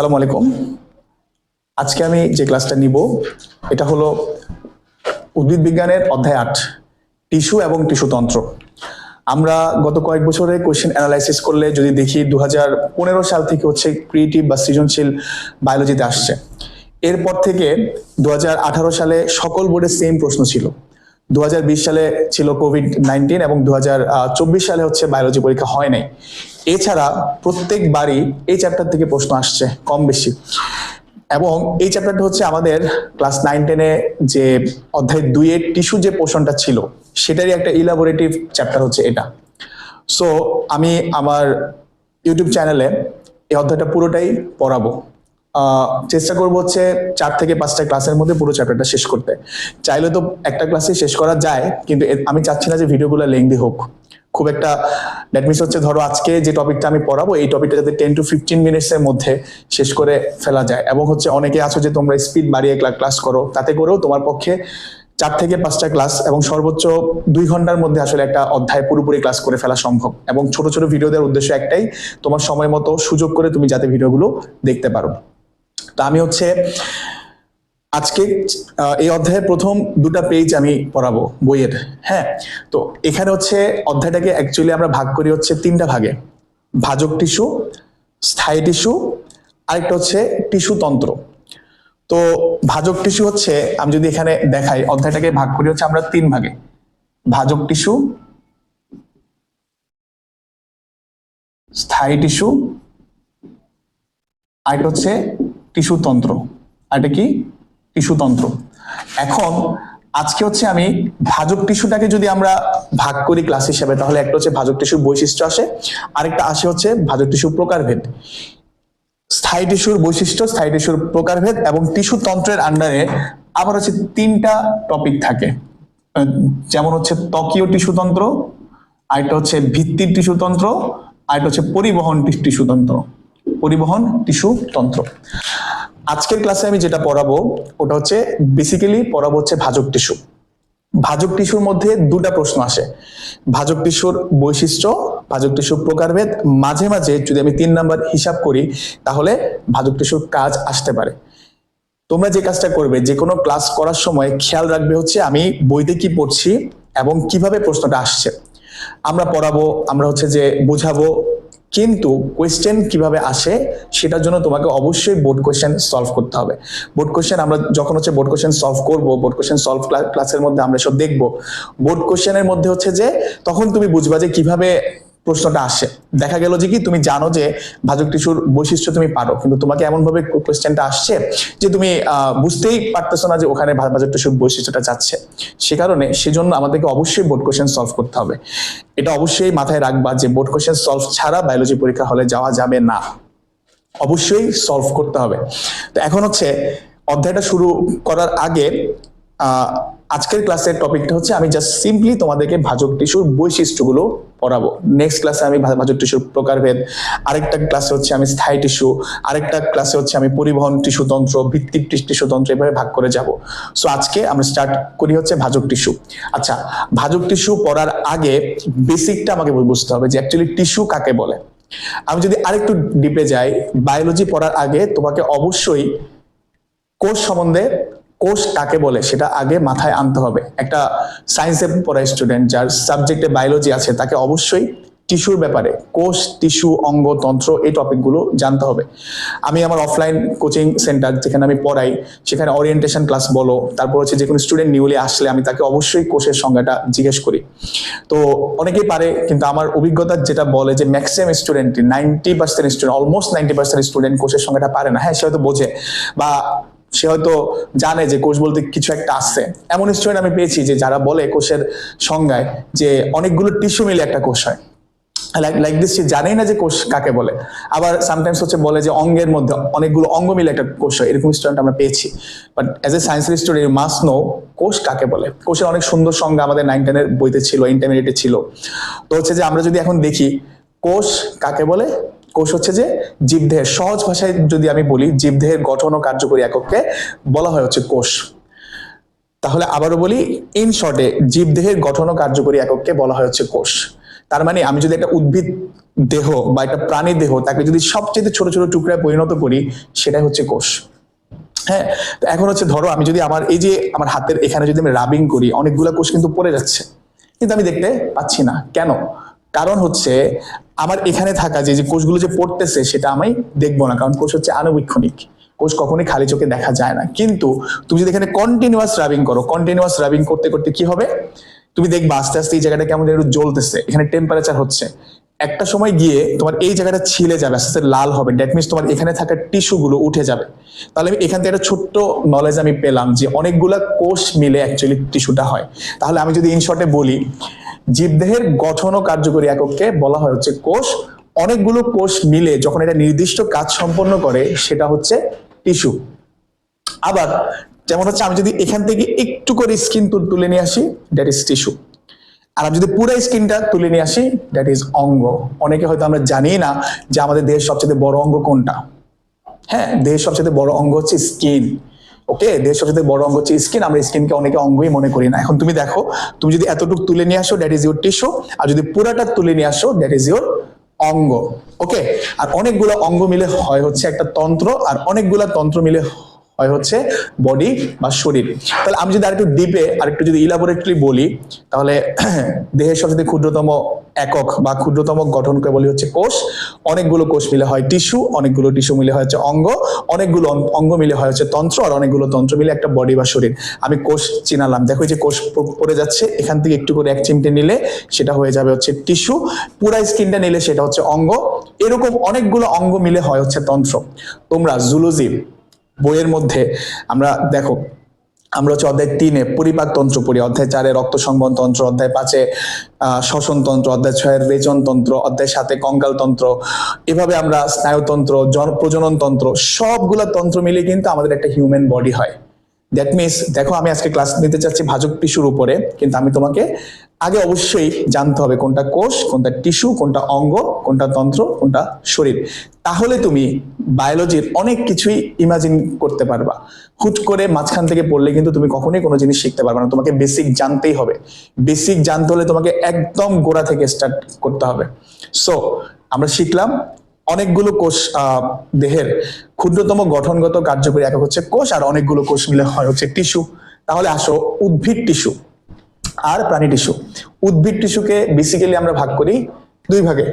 আসসালামু আলাইকুম। আজকে আমি যে ক্লাসটা নিব, এটা হলো উদ্ভিদ বিজ্ঞানের অধ্যায় আট, টিস্যু এবং টিস্যুতন্ত্র আমরা গত কয়েক বছরে কোয়েশ্চেন অ্যানালাইসিস করলে যদি দেখি দু সাল থেকে হচ্ছে ক্রিয়েটিভ বা সৃজনশীল বায়োলজিতে আসছে। এরপর থেকে দু হাজার আঠারো সালে সকল বোর্ডে সেম প্রশ্ন ছিল। দু হাজার বিশ সালে ছিল কোভিড নাইন্টিন এবং দু হাজার চব্বিশ সালে হচ্ছে বায়োলজি পরীক্ষা হয় নাই। এছাড়া প্রত্যেকবারই এই চ্যাপ্টার থেকে প্রশ্ন আসছে, কম বেশি। এবং এই চ্যাপ্টারটা হচ্ছে আমাদের ক্লাস নাইন টেনে যে অধ্যায় দুইয়ের টিস্যু যে পোর্শনটা ছিল, সেটারই একটা ইলাবোরেটিভ চ্যাপ্টার হচ্ছে এটা। সো আমি আমার ইউটিউব চ্যানেলে এই অধ্যায়টা পুরোটাই পড়াবো। চেষ্টা করব হচ্ছে চার থেকে পাঁচটা ক্লাসের মধ্যে পুরো চ্যাপ্টারটা শেষ করতে। চাইলে তো একটা ক্লাসে শেষ করা যায়, কিন্তু আমি চাচ্ছি না যে ভিডিওগুলো লেংদি হোক। খুব একটা দ্যাট মিনস হচ্ছে ধরো আজকে যে টপিকটা আমি পড়াবো, এই টপিকটা যাতে টেন টু ফিফটিন মিনিটস এর মধ্যে শেষ করে ফেলা যায়। এবং হচ্ছে অনেকে আছো যে তোমরা স্পিড বাড়িয়ে ক্লাস করো, তাতে করেও তোমার পক্ষে চার থেকে পাঁচটা ক্লাস এবং সর্বোচ্চ দুই ঘণ্টার মধ্যে আসলে একটা অধ্যায় পুরোপুরি ক্লাস করে ফেলা সম্ভব। এবং ছোট ছোট ভিডিও দেওয়ার উদ্দেশ্য একটাই, তোমার সময় মতো সুযোগ করে তুমি যাতে ভিডিওগুলো দেখতে পারো। তা আমি হচ্ছে আজকে এই অধ্যায়ের প্রথম দুটা পেজ আমি পড়াবো, বইয়ের। হ্যাঁ তো এখানে হচ্ছে অধ্যায়টাকে অ্যাকচুয়ালি আমরা ভাগ করি হচ্ছে তিনটা ভাগে। ভাজক টিস্যু, স্থায়ী টিস্যু, আরেকটা হচ্ছে টিস্যু তন্ত্র। তো ভাজক টিস্যু হচ্ছে, আমি যদি এখানে দেখাই, অধ্যায়টাকে ভাগ করি হচ্ছে আমরা তিন ভাগে। ভাজক টিস্যু, স্থায়ী টিস্যু, আরেকটা হচ্ছে টিস্যু তন্ত্র। আরেকটা কি? টিস্যু তন্ত্র এখন আজকে হচ্ছে আমি ভাজক টিস্যুটাকে যদি আমরা ভাগ করি ক্লাস হিসেবে, তাহলে একটা হচ্ছে ভাজক টিস্যুর বৈশিষ্ট্য আসে, আরেকটা আসে হচ্ছে ভাজক টিস্যুর প্রকারভেদ। স্থায়ী টিস্যুর বৈশিষ্ট্য, স্থায়ী টিস্যুর প্রকারভেদ এবং টিস্যু তন্ত্রের আন্ডারে আবার হচ্ছে তিনটা টপিক থাকে। যেমন হচ্ছে ত্বকীয় টিস্যু তন্ত্র আরেকটা হচ্ছে ভিত্তির টিস্যু তন্ত্র আরেকটা হচ্ছে পরিবহন টিস্যু তন্ত্র পরিবহন টিস্যু তন্ত্র। আজকের ক্লাসে আমি যেটা পড়াবো, ওটা হচ্ছে বেসিক্যালি পড়াবো হচ্ছে ভাজক টিস্যু। ভাজক টিস্যুর মধ্যে দুটা প্রশ্ন আসে। ভাজক টিস্যুর বৈশিষ্ট্য, ভাজক টিস্যুর প্রকারভেদ, মাঝে মাঝে যদি আমি তিন নাম্বার হিসাব করি, তাহলে ভাজক টিস্যুর কাজ আসতে পারে। তোমরা যে কাজটা করবে, যে কোনো ক্লাস করার সময় খেয়াল রাখবে হচ্ছে আমি বইতে কি পড়ছি এবং কীভাবে প্রশ্নটা আসছে। আমরা পড়াবো, আমরা হচ্ছে যে বোঝাবো কিন্তু কোয়েশ্চেন কীভাবে আসে সেটার জন্য তোমাকে অবশ্যই বোর্ড কোয়েশ্চেন সলভ করতে হবে। বোর্ড কোয়েশ্চেন আমরা যখন হচ্ছে বোর্ড কোয়েশ্চেন সলভ করব বোর্ড কোয়েশ্চেন সলভ ক্লাসের মধ্যে আমরা সব দেখব। বোর্ড কোয়েশ্চেনের মধ্যে হচ্ছে যে তখন তুমি বুঝবা যে কীভাবে প্রশ্নটা আসে। দেখা গেল যে কি, তুমি জানো যে ভাজক টিস্যুর বৈশিষ্ট্য তুমি পারো, কিন্তু তোমাকে এমন ভাবে কোয়েশ্চেনটা আসছে যে তুমি বুঝতেই পারতেছো না যে ওখানে ভাজক টিস্যুর বৈশিষ্ট্যটা যাচ্ছে। সে কারণে সেজন্য আমাদেরকে অবশ্যই বোর্ড কোয়েশ্চেন সলভ করতে হবে। এটা অবশ্যই মাথায় রাখবা যে বোর্ড কোয়েশ্চেন সলভ ছাড়া বায়োলজি পরীক্ষা হলে যাওয়া যাবে না। অবশ্যই সলভ করতে হবে। তো এখন হচ্ছে অধ্যায়টা শুরু করার আগে আজকের ক্লাসের টপিকটা হচ্ছে আমি জাস্ট সিম্পলি তোমাদেরকে ভাজক টিস্যুর বৈশিষ্ট্যগুলো পড়াবো। নেক্সট ক্লাসে আমি ভাজক টিস্যুর প্রকারভেদ, আরেকটা ক্লাসে হচ্ছে আমি স্থায়ী টিস্যু, আরেকটা ক্লাসে হচ্ছে আমি পরিবহন টিস্যু তন্ত্র, ভিত্তিক টিস্যু তন্ত্র এভাবে ভাগ করে যাব। সো আজকে আমরা স্টার্ট করি হচ্ছে ভাজক টিস্যু। আচ্ছা ভাজক টিস্যু পড়ার আগে বেসিকটা আমাকে বুঝতে হবে যে অ্যাকচুয়ালি টিস্যু কাকে বলে। আমি যদি আরেকটু ডিপে যাই বায়োলজি পড়ার আগে তোমাকে অবশ্যই কোষ সম্বন্ধে কোষ কাকে বলে সেটা আগে মাথায় আনতে হবে। একটা সায়েন্সে পড়া স্টুডেন্ট যার সাবজেক্টে বায়োলজি আছে তাকে অবশ্যই টিস্যুর ব্যাপারে, কোষ টিস্যু অঙ্গ, তন্ত্র এই টপিকগুলো জানতে হবে। আমি আমার অফলাইন কোচিং সেন্টার যেখানে আমি পড়াই, সেখানে ওরিয়েন্টেশন ক্লাস বলো, তারপর হচ্ছে যে কোনো স্টুডেন্ট নিউলি আসলে আমি তাকে অবশ্যই কোষের সংজ্ঞাটা জিজ্ঞেস করি। তো অনেকেই পারে, কিন্তু আমার অভিজ্ঞতা যেটা বলে যে maximum student ninety percent student almost ninety percent student কোষের সংখ্যাটা পারে না। হ্যাঁ সে হয়তো বোঝে। বা সে হয়তো জানে যে কোষ বলতে কিছু একটা আছে এমন স্টুডেন্ট আমি পেয়েছি যে যারা বলে কোষের সংজ্ঞায় যে অনেকগুলো টিস্যু মিলে একটা কোষ হয়। লাইক লাইক দিস, সে জানেই না যে কোষ কাকে বলে। আবার সামটাইমস হচ্ছে বলে যে অঙ্গের মধ্যে অনেকগুলো অঙ্গ মিলে একটা কোষ হয়, এরকম স্টুডেন্ট আমরা পেয়েছি। বাট অ্যাজ এ সায়েন্সের স্টুডেন্ট ইউ মাস্ট নো কোষ কাকে বলে। কোষের অনেক সুন্দর সংজ্ঞা আমাদের নাইন টেনের বইতে ছিল ইন্টারমিডিয়েটে ছিল। তো হচ্ছে যে আমরা যদি এখন দেখি কোষ কাকে বলে কোষ হচ্ছে যে জীবদেহের সহজ ভাষায় যদি আমি বলি, জীবদেহের গঠন ও কার্যকরী একককে বলা হয় হচ্ছে কোষ। তাহলে আবারও বলি ইন শর্টে জীবদেহের গঠন ও কার্যকরী একককে বলা হয় হচ্ছে কোষ। তার মানে আমি যদি একটা উদ্ভিদ দেহ বা একটা প্রাণী দেহ তাকে যদি সবচেয়ে ছোট ছোট টুকরায় পরিণত করি, সেটাই হচ্ছে কোষ। হ্যাঁ তো এখন হচ্ছে ধরো আমি যদি আমার, এই যে আমার হাতের এখানে যদি আমি রাবিং করি, অনেকগুলো কোষ কিন্তু পড়ে যাচ্ছে। কিন্তু আমি দেখতে পাচ্ছি না। কেন? কারণ হচ্ছে আমার এখানে থাকা যে কোষগুলো যে পড়তেছে, সেটা আমি দেখব না। কারণ কোষ হচ্ছে আনুবীক্ষণিক কোষ কখনোই খালি চোখে দেখা যায় না। কিন্তু তুমি যদি এখানে কন্টিনিউয়াস রাবিং করো কন্টিনিউয়াস রাবিং করতে করতে কি হবে? তুমি দেখবা আস্তে আস্তে এই জায়গাটা কেমন একটু জ্বলতেছে। এখানে টেম্পারেচার হচ্ছে। একটা সময় গিয়ে তোমার এই জায়গাটা ছিলে যাবে, আস্তে আস্তে লাল হবে। ড্যাট মিনস তোমার এখানে থাকা টিস্যু গুলো উঠে যাবে। তাহলে আমি এখান থেকে একটা ছোট্ট নলেজ আমি পেলাম যে, অনেকগুলা কোষ মিলে অ্যাকচুয়ালি টিস্যুটা হয়। তাহলে আমি যদি ইন শর্টে বলি জীবদেহের গঠন ও কার্যকরী একককে বলা হয় হচ্ছে কোষ। অনেকগুলো কোষ মিলে যখন এটা নির্দিষ্ট কাজ সম্পন্ন করে, সেটা হচ্ছে টিস্যু। আবার যেমন হচ্ছে আমি যদি এখান থেকে একটু করে স্কিন তুলে নিয়ে আসি, দ্যাট ইজ টিস্যু। আর আমি যদি পুরো স্কিনটা তুলে নিয়ে আসি, দ্যাট ইজ অঙ্গ। অনেকে হয়তো আমরা জানি না যে আমাদের দেহের সবচেয়ে বড় অঙ্গ কোনটা। হ্যাঁ দেহের সবচেয়ে বড় অঙ্গ হচ্ছে স্কিন। ওকে? দেহের সবচেয়ে বড় অঙ্গ হচ্ছে স্কিন আমরা স্কিনকে অনেকে অঙ্গই মনে করি না। এখন তুমি দেখো, তুমি যদি এতটুকু তুলে নিয়ে আসো ড্যাট ইজ ইউর টিস্যু আর যদি পুরাটা তুলে নিয়ে আসো দ্যাট ইজ ইউর অঙ্গ ওকে আর অনেকগুলো অঙ্গ মিলে হয় হচ্ছে একটা তন্ত্র, আর অনেকগুলো তন্ত্র মিলে হয় হচ্ছে বডি বা শরীর। তাহলে আমি যদি আরেকটু ডিপে আরেকটু যদি ইলাবোরেটলি বলি, তাহলে দেহের সবচেয়ে ক্ষুদ্রতম একক বা ক্ষুদ্রতম গঠন করে বলি হচ্ছে কোষ। অনেকগুলো কোষ মিলে হয় টিস্যু অনেকগুলো টিস্যু মিলে হয় হচ্ছে অঙ্গ, অনেকগুলো অঙ্গ মিলে হয় হচ্ছে তন্ত্র, আর অনেকগুলো তন্ত্র মিলে একটা বডি বা শরীর। আমি কোষ চিনালাম। দেখো যে কোষ পড়ে যাচ্ছে, এখান থেকে একটু করে এক চিমটে নিলে সেটা হয়ে যাবে হচ্ছে টিস্যু পুরা স্কিনটা নিলে সেটা হচ্ছে অঙ্গ। এরকম অনেকগুলো অঙ্গ মিলে হয় হচ্ছে তন্ত্র। তোমরা জুলজি বইয়ের মধ্যে আমরা দেখো, আমরা হচ্ছে অধ্যায় তিনে পরিপাক তন্ত্র পড়ি, অধ্যায় চারে রক্ত সংবন তন্ত্র, অধ্যায় পাঁচে শ্বসনতন্ত্র শ্বসন তন্ত্র, অধ্যায় ছয়ের রেচন তন্ত্র, অধ্যায় সাথে কঙ্কাল তন্ত্র, এভাবে আমরা স্নায়ুতন্ত্র জন- প্রজনন তন্ত্র, সবগুলো তন্ত্র মিলে কিন্তু আমাদের একটা হিউম্যান বডি হয়। দ্যাট মিনস দেখো আমি আজকে ক্লাস নিতে চাচ্ছি ভাজক টিস্যুর উপরে, কিন্তু আমি তোমাকে আগে অবশ্যই জানতে হবে কোনটা কোষ, কোনটা টিস্যু কোনটা অঙ্গ, কোনটা তন্ত্র, কোনটা শরীর। তাহলে তুমি বায়োলজির অনেক কিছুই ইমাজিন করতে পারবা। হুট করে মাঝখান থেকে পড়লে কিন্তু তুমি কখনোই কোনো জিনিস শিখতে পারবে না, তোমাকে বেসিক জানতেই হবে। বেসিক জানতে হলে তোমাকে একদম গোড়া থেকে স্টার্ট করতে হবে। সো আমরা শিখলাম অনেকগুলো কোষ দেহের ক্ষুদ্রতম গঠনগত কার্যকরী একক হচ্ছে কোষ, আর অনেকগুলো কোষ মিলে হয় হচ্ছে টিস্যু। তাহলে আসো উদ্ভিদ টিস্যু আর প্রাণী টিস্যু। উদ্ভিদ টিস্যুকে বেসিক্যালি আমরা ভাগ করি দুই ভাগে।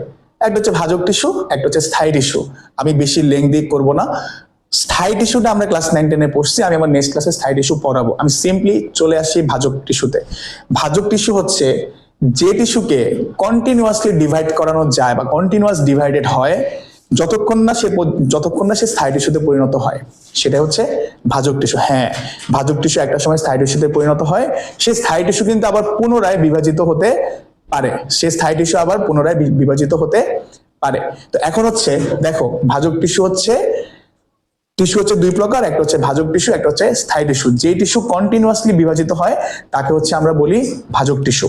একটা হচ্ছে ভাজক টিস্যু, একটা হচ্ছে স্থায়ী টিস্যু। আমি বেশি লেংদি করব না। স্থায়ী টিস্যুটা আমরা ক্লাস নাইন টেনে পড়ছি, আমি আমার নেক্সট ক্লাসে স্থায়ী টিস্যু পড়াবো। আমি সিম্পলি চলে আসি ভাজক টিস্যুতে। ভাজক টিস্যু হচ্ছে যে টিস্যুকে কন্টিনিউয়াসলি ডিভাইড করানো যায় বা কন্টিনিউয়াস ডিভাইডেড হয় যতক্ষণ না সে যতক্ষণ না সে স্থায়ী টিস্যুতে পরিণত হয় সেটা হচ্ছে ভাজক টিস্যু হ্যাঁ ভাজক টিস্যু একটা সময় স্থায়ী টিস্যুতে পরিণত হয় সেই স্থায়ী টিস্যু কিন্তু আবার পুনরায় বিভাজিত হতে পারে। সে স্থায়ী টিস্যু আবার পুনরায় বিভাজিত হতে পারে। তো এখন হচ্ছে, দেখো, ভাজক টিস্যু হচ্ছে টিস্যু হচ্ছে দুই প্রকার, একটা হচ্ছে ভাজক টিস্যু একটা হচ্ছে স্থায়ী টিস্যু যে টিস্যু কন্টিনিউয়াসলি বিভাজিত হয়, তাকে হচ্ছে আমরা বলি ভাজক টিস্যু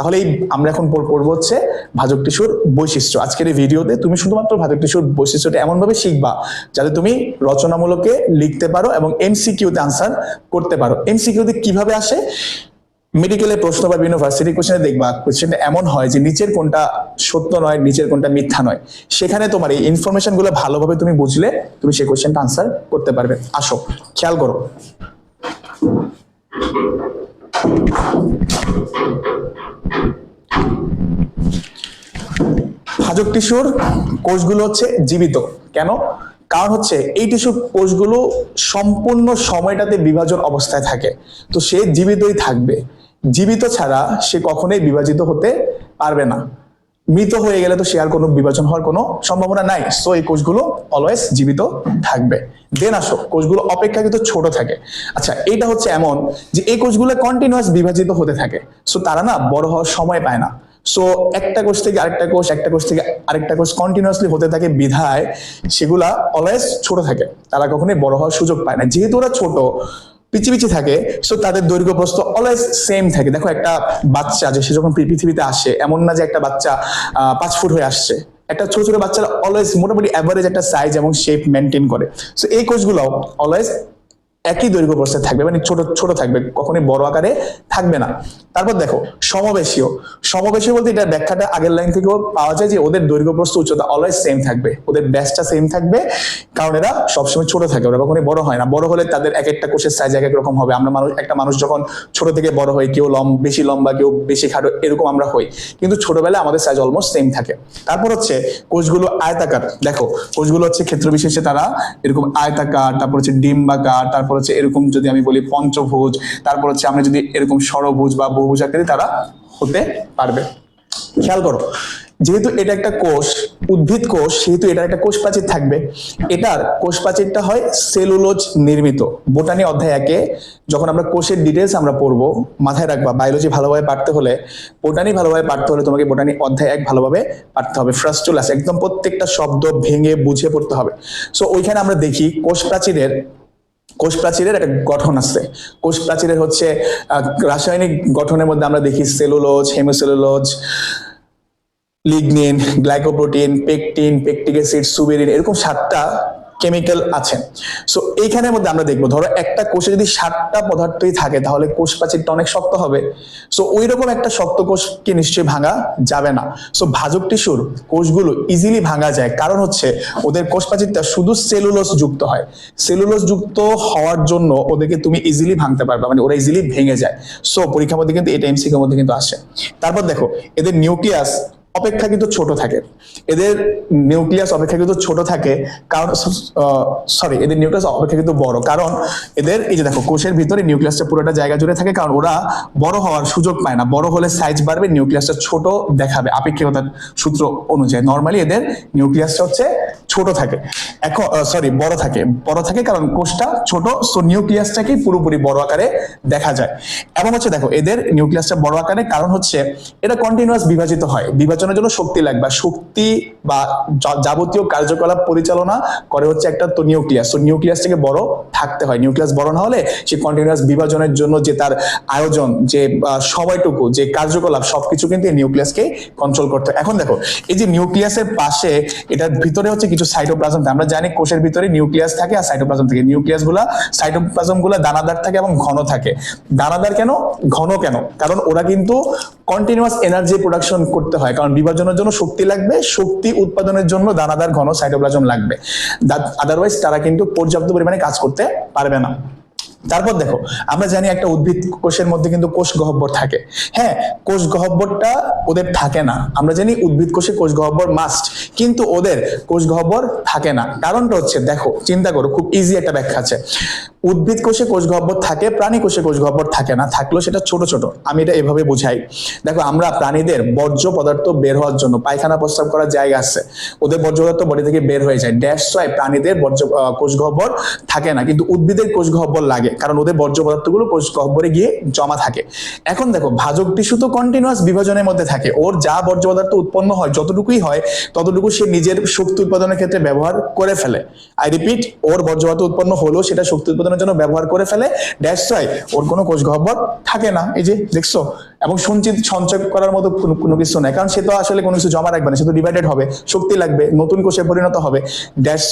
তাহলে এই আমরা এখন পড়- পড়ব হচ্ছে ভাজক টিস্যুর বৈশিষ্ট্য। আজকের এই ভিডিওতে তুমি শুধুমাত্র ভাজক টিস্যুর বৈশিষ্ট্যটা এমন ভাবে শিখবা যাতে তুমি রচনামূলকে লিখতে পারো এবং এমসিকিউতে আনসার করতে পারো। এমসিকিউতে কীভাবে আসে? মেডিকেলের প্রশ্ন বা ইউনিভার্সিটি কোশ্চেনে দেখবা কোশ্চেনটা এমন হয় যে নিচের কোনটা সত্য নয়, নিচের কোনটা মিথ্যা নয়। সেখানে তোমার এই ইনফরমেশনগুলো ভালোভাবে তুমি বুঝলে তুমি সেই কোশ্চেনটা আনসার করতে পারবে। আসো, খেয়াল করো। ভাজক টিস্যুর কোষগুলো হচ্ছে জীবিত। কেন? কারণ হচ্ছে এই টিস্যুর কোষগুলো সম্পূর্ণ সময়টাতে বিভাজন অবস্থায় থাকে। তো সে জীবিতই থাকবে। জীবিত ছাড়া সে কখনোই বিভাজিত হতে পারবে না। মৃত হয়ে গেলে তো সে আর কোনো বিভাজন হওয়ার কোনো সম্ভাবনা নাই। সো এই কোষগুলো অলওয়েজ জীবিত থাকবে। দেন আসো, কোষগুলো অপেক্ষাকৃত ছোট থাকে। আচ্ছা এটা হচ্ছে এমন যে এই কোষগুলো কন্টিনিউয়াস বিভাজিত হতে থাকে। সো তারা না বড় হওয়ার সময় পায় না। সো একটা কোষ থেকে আরেকটা কোষ, একটা কোষ থেকে আরেকটা কোষ কন্টিনিউয়াসলি হতে থাকে বিধায় সেগুলা অলওয়েজ ছোট থাকে। তারা কখনোই বড় হওয়ার সুযোগ পায় না। যেহেতু ওরা ছোট পিচি পিচি থাকে সো তাদের দৈর্ঘ্য প্রস্থ অলওয়েজ সেম থাকে। দেখো একটা বাচ্চা যে সে যখন পৃথিবীতে আসে, এমন না যে একটা বাচ্চা পাঁচ ফুট হয়ে আসছে। একটা ছোট ছোট বাচ্চারা অলওয়েজ মোটামুটি অ্যাভারেজ একটা সাইজ এবং শেপ মেনটেন করে। সো এই কোচগুলো অলওয়েজ একই দৈর্ঘ্য প্রস্থে থাকবে মানে ছোট ছোট থাকবে, কখনোই বড় আকারে থাকবে না। তারপর দেখো, সমবেশীয়। সমবেশীয় বলতে এটা ব্যাখ্যাটা আগের লাইন থেকেও পাওয়া যায় যে ওদের দৈর্ঘ্য প্রস্থ উচ্চতা অলওয়েজ সেম থাকবে। ওদের ব্যাসটা সেম থাকবে, কারণ এরা সবসময় ছোট থাকে, ওরা কখনোই বড় হয় না। বড় হলে তাদের এক একটা কোষের সাইজ এক এক রকম হবে। আমরা মানুষ, একটা মানুষ যখন ছোট থেকে বড় হয়, কেউ লম বেশি লম্বা, কেউ বেশি খাটো, এরকম আমরা হই। কিন্তু ছোটবেলায় আমাদের সাইজ অলমোস্ট সেম থাকে। তারপর হচ্ছে কোষগুলো আয়তাকার। দেখো, কোষগুলো হচ্ছে ক্ষেত্র বিশেষে তারা এরকম আয়তাকার, তারপর হচ্ছে ডিম্বাকার, তারপর হচ্ছে এরকম যদি আমি বলি পঞ্চভুজ, তারপর হচ্ছে আমরা যদি এরকম ষড়ভুজ বা বহুভুজ আকৃতি তারা হতে পারবে। খেয়াল করো, যেহেতু এটা একটা কোষ, উদ্ভিদ কোষ, সেহেতু এটার একটা কোষ প্রাচীর থাকবে। এটার কোষ প্রাচীরটা হয় সেলুলোজ নির্মিত। বোটানি অধ্যায় একে, যখন আমরা কোষের ডিটেলস আমরা পড়ব, মাথায় রাখবা বায়োলজি ভালোভাবে পারতে হলে, বোটানি ভালোভাবে পারতে হলে তোমাকে বোটানি অধ্যায় এক ভালোভাবে পারতে হবে। ফ্রাস্টুলাস একদম প্রত্যেকটা শব্দ ভেঙে বুঝে পড়তে হবে। সো ওইখানে আমরা দেখি কোষ প্রাচীরের কোষ প্রাচীরের একটা গঠন আছে। কোষ প্রাচীরের হচ্ছে রাসায়নিক গঠনের মধ্যে আমরা দেখি cellulose, hemicellulose, lignin, glycoprotein, pectin pectic acid suberin, এরকম সাতটা কেমিক্যাল আছে। সো এইখানের মধ্যে আমরা দেখব, ধরো একটা কোষে যদি সাতটা পদার্থই থাকে, তাহলে কোষ প্রাচীরটা অনেক শক্ত হবে। সো ওই রকম একটা শক্ত কোষকে নিশ্চয়ই ভাঙা যাবে না। সো ভাজক টিস্যুর কোষগুলো ইজিলি ভাঙা যায়। কারণ হচ্ছে, ওদের কোষ প্রাচীরটা শুধু সেলুলোস যুক্ত হয়। সেলুলোস যুক্ত হওয়ার জন্য ওদেরকে তুমি ইজিলি ভাঙতে পারবে মানে ওরা ইজিলি ভেঙে যায়। সো পরীক্ষার মধ্যে কিন্তু, এটা এমসিকের মধ্যে কিন্তু আসে। তারপর দেখো, এদের নিউক্লিয়াস অপেক্ষাকৃত ছোট থাকে। এদের নিউক্লিয়াস অপেক্ষাকৃত ছোট থাকে, কারণ সরি এদের নিউক্লিয়াস অপেক্ষাকৃত বড়। কারণ, এদের, এই যে দেখো, কোষের ভিতরে নিউক্লিয়াসটা পুরোটা জায়গা জুড়ে থাকে, কারণ ওরা বড় হওয়ার সুযোগ পায় না। বড় হলে সাইজ বাড়বে নিউক্লিয়াসটা ছোট দেখাবে। আপেক্ষিকতার সূত্র অনুযায়ী। নর্মালি এদের নিউক্লিয়াসটা হচ্ছে ছোট থাকে। এখন সরি বড় থাকে। বড় থাকে কারণ কোষটা ছোট সো নিউক্লিয়াসটাকেই পুরোপুরি বড় আকারে দেখা যায়। এবং হচ্ছে দেখো, এদের নিউক্লিয়াসটা বড় আকারে, কারণ হচ্ছে এটা কন্টিনিউয়াস বিভাজিত হয়। বিভাজনের জন্য শক্তি লাগবে। শক্তি বা যাবতীয় কার্যকলাপ পরিচালনা করে হচ্ছে একটা তো নিউক্লিয়াস। তো নিউক্লিয়াস থেকে বড় থাকতে হয়। নিউক্লিয়াস বড় না হলে সে কন্টিনিউয়াস বিভাজনের জন্য যে তার আয়োজন, যে সময়টুকু, যে কার্যকলাপ, সবকিছু কিন্তু এই নিউক্লিয়াসকে কন্ট্রোল করতে এখন দেখো, এই যে নিউক্লিয়াসের পাশে এটার ভিতরে হচ্ছে কিছু সাইটোপ্লাজম আমরা জানি কোষের ভিতরে নিউক্লিয়াস থাকে আর সাইটোপ্লাজম থাকে। নিউক্লিয়াসগুলা সাইটোপ্লাজমগুলা দানাদার থাকে এবং ঘন থাকে। দানাদার কেন? ঘন কেন? কারণ ওরা কিন্তু কন্টিনিউয়াস এনার্জি প্রোডাকশন করতে হয়। কারণ বিভাজনের জন্য শক্তি লাগবে, শক্তি উৎপাদনের জন্য দানাদার ঘন সাইটোপ্লাজম লাগবে। আদারওয়াইজ তারা কিন্তু পর্যাপ্ত পরিমাণে কাজ করতে পারবে না। তারপর দেখো, আমরা জানি একটা উদ্ভিদ কোষের মধ্যে কিন্তু কোষ গহ্বর থাকে। হ্যাঁ কোষ গহ্বরটা ওদের থাকে না। আমরা জানি উদ্ভিদ কোষে কোষ গহ্বর মাস্ট কিন্তু ওদের কোষ গহ্বর থাকে না। কারণটা হচ্ছে, দেখো, চিন্তা করো, খুব ইজি একটা ব্যাখ্যা আছে। উদ্ভিদ কোষে কোষ গহ্বর থাকে, প্রাণী কোষে কোষ গহ্বর থাকে না। থাকলেও সেটা ছোট ছোট। আমি এটা এভাবে বুঝাই। দেখো, আমরা প্রাণীদের বর্জ্য পদার্থ বের হওয়ার জন্য পায়খানা প্রস্তাব করার জায়গা আছে। ওদের বর্জ্য পদার্থ বডি থেকে বের হয়ে যায়। ড্যাশ প্রাণীদের বর্জ্য কোষ গহ্বর থাকে না। কিন্তু উদ্ভিদের কোষ গহ্বর লাগে। কারণ ওদের বর্জ্য পদার্থগুলো গহ্বরে গিয়ে জমা থাকে। এখন দেখো, ভাজক টিস্যু তো কন্টিনিউয়াস বিভাজনের মধ্যে থাকে। ওর যা বর্জ্য পদার্থ উৎপন্ন হয়, যতটুকুই হয়, ততটুকু সে নিজের শক্তি উৎপাদনের ক্ষেত্রে ব্যবহার করে ফেলে। আই রিপিট ওর বর্জ্য পদার্থ উৎপন্ন হলো সেটা শক্তি উৎপাদনের জন্য ব্যবহার করে ফেলে। ড্যাশ ওর কোনো কোষ গহ্বর থাকে না। এই যে, দেখছ? এবং সঞ্চিত সঞ্চয় করার মতো কোনো কিছু নাই। কারণ সে তো আসলে কোনো কিছু জমা রাখবে না, সে তো ডিভাইডেড হবে, শক্তি লাগবে, নতুন কোষে পরিণত হবে ড্যাশ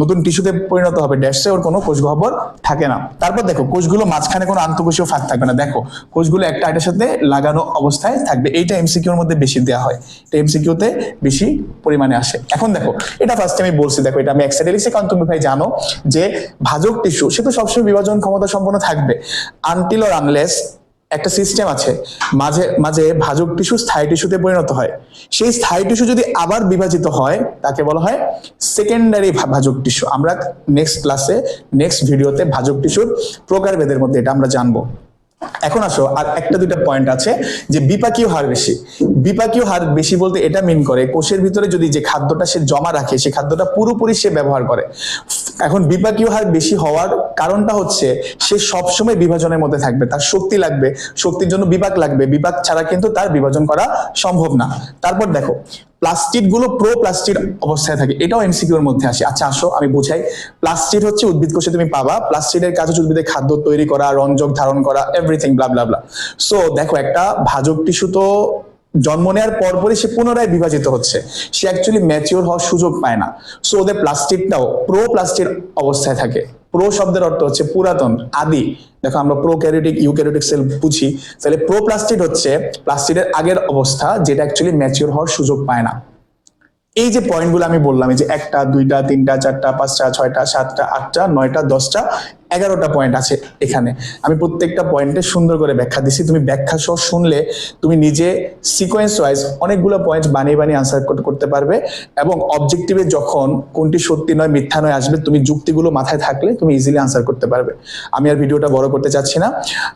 নতুন টিস্যুতে পরিণত হবে ড্যাশ ওর কোনো কোষ গহ্বর থাকে না। তারপর দেখো, কোষগুলো মাঝখানে কোনো আন্তঃকোষীয় ফাঁক থাকবে না। দেখো, কোষগুলো একটা এটার সাথে লাগানো অবস্থায় থাকবে। এইটা এমসিকিউর মধ্যে বেশি দেওয়া হয়। এটা এমসিকিউতে বেশি পরিমাণে আসে। এখন দেখো, এটা ফার্স্টে আমি বলছি, দেখো, এটা আমি এক সাইডে লিখছি, কারণ তুমি ভাই জানো যে ভাজক টিস্যু সে তো সবসময় বিভাজন ক্ষমতা সম্পন্ন থাকবে। আনটিল অর আনলেস একটা সিস্টেম আছে, মাঝে মাঝে ভাজক টিস্যু স্থায়ী টিস্যুতে পরিণত হয়। সেই স্থায়ী টিস্যু যদি আবার বিভাজিত হয়, তাকে বলা হয় সেকেন্ডারি ভাজক টিস্যু আমরা নেক্সট ক্লাসে নেক্সট ভিডিওতে ভাজক টিস্যুর প্রকারভেদের মধ্যে এটা আমরা জানব। এখন আসো, আর একটা দুইটা পয়েন্ট আছে যে বিপাকীয় হার বেশি। বিপাকীয় হার বেশি বলতে এটা মিন করে কোষের ভিতরে যদি যে খাদ্যটা সে জমা রাখে, সে খাদ্যটা পুরোপুরি সে ব্যবহার করে। এখন বিপাকীয় হার বেশি হওয়ার কারণটা হচ্ছে সে সবসময় বিভাজনের মধ্যে থাকবে, তার শক্তি লাগবে, শক্তির জন্য বিপাক লাগবে, বিপাক ছাড়া কিন্তু তার বিভাজন করা সম্ভব না। তারপর দেখো প্লাস্টিডগুলো প্রো প্লাস্টিড অবস্থায় থাকে। এটাও এমসিকিউর মধ্যে আসে। আচ্ছা আসো, আমি বুঝাই। প্লাস্টিড হচ্ছে উদ্ভিদ কোষে তুমি পাবা। প্লাস্টিডের কাজ হচ্ছে উদ্ভিদের খাদ্য তৈরি করা, রঞ্জক ধারণ করা এভরিথিং ব্লা সো দেখো, একটা ভাজক টিস্যু তো জন্ম নেওয়ার পরপরই সে পুনরায় বিভাজিত হচ্ছে। সে অ্যাকচুয়ালি ম্যাচিওর হওয়ার সুযোগ পায় না। সো ওদের প্লাস্টিকটাও প্রো প্লাস্টিক অবস্থায় থাকে। প্রো শব্দের অর্থ হচ্ছে পুরাতন, আদি। দেখো আমরা প্রো ক্যারিটিক ইউক্যারিটিক সেল বুঝি। তাহলে প্রো প্লাস্টিড হচ্ছে প্লাস্টিডের আগের অবস্থা, যেটা অ্যাকচুয়ালি ম্যাচিওর হওয়ার সুযোগ পায় না। এই যে পয়েন্টগুলো আমি বললাম, এই যে একটা, দুইটা, তিনটা, চারটা, পাঁচটা, ছয়টা, সাতটা, আটটা, নয়টা, দশটা, এগারোটা পয়েন্ট আছে এখানে। আমি প্রত্যেকটা পয়েন্টে সুন্দর করে ব্যাখ্যা দিছি। তুমি ব্যাখ্যা সহ শুনলে তুমি নিজে সিকোয়েন্স ওয়াইজ অনেকগুলো পয়েন্ট বানিয়ে বানিয়ে আনসার করতে পারবে এবং অবজেক্টিভে যখন কোনটি সত্যি নয়, মিথ্যা নয় আসবে, তুমি যুক্তিগুলো মাথায় থাকলে তুমি ইজিলি আনসার করতে পারবে। আমি আর ভিডিওটা বড় করতে চাচ্ছি না।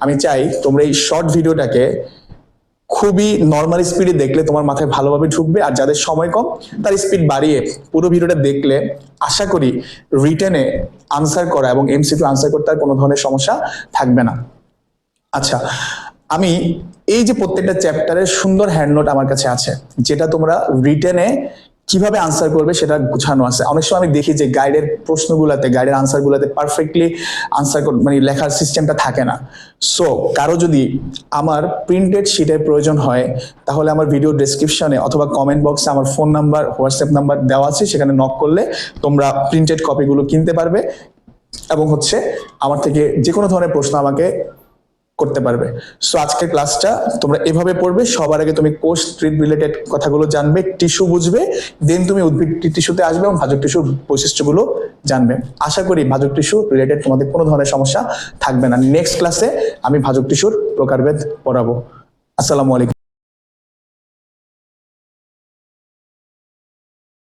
আমি চাই তোমরা এই শর্ট ভিডিওটাকে খুবই নর্মাল স্পিডে দেখলে তোমার মাথায় ভালোভাবে ঢুকবে, আর যাদের সময় কম, তার স্পিড বাড়িয়ে পুরো ভিডিওটা দেখলে আশা করি রিটেনে আনসার করা এবং এমসিকিউ আনসার করতে আর কোনো ধরনের সমস্যা থাকবে না। আচ্ছা আমি এই যে প্রত্যেকটা চ্যাপ্টারের সুন্দর হ্যান্ড নোট আমার কাছে আছে, যেটা তোমরা রিটেনে কীভাবে আনসার করবে সেটা গুছানো আছে। অনেক সময় আমি দেখি যে গাইডের প্রশ্নগুলোতে গাইডের আনসারগুলোতে পারফেক্টলি আনসার মানে লেখার সিস্টেমটা থাকে না। সো কারও যদি আমার প্রিন্টেড শিটের প্রয়োজন হয়, তাহলে আমার ভিডিও ডেসক্রিপশনে অথবা কমেন্ট বক্সে আমার ফোন নাম্বার হোয়াটসঅ্যাপ নাম্বার দেওয়া আছে, সেখানে নক করলে তোমরা প্রিন্টেড কপিগুলো কিনতে পারবে। এবং হচ্ছে, আমার থেকে যে কোনো ধরনের প্রশ্ন আমাকে করতে পারবে। সো আজকের ক্লাসটা তোমরা এভাবে পড়বে। সবার আগে তুমি কোষ ট্রিট রিলেটেড কথাগুলো জানবে টিস্যু বুঝবে দেন তুমি উদ্ভিদ টিস্যুতে আসবে এবং ভাজক টিস্যুর বৈশিষ্ট্যগুলো জানবে। আশা করি ভাজক টিস্যু রিলেটেড তোমাদের কোনো ধরনের সমস্যা থাকবে না। নেক্সট ক্লাসে আমি ভাজক টিস্যুর প্রকারভেদ পড়াবো। আসসালামু আলাইকুম।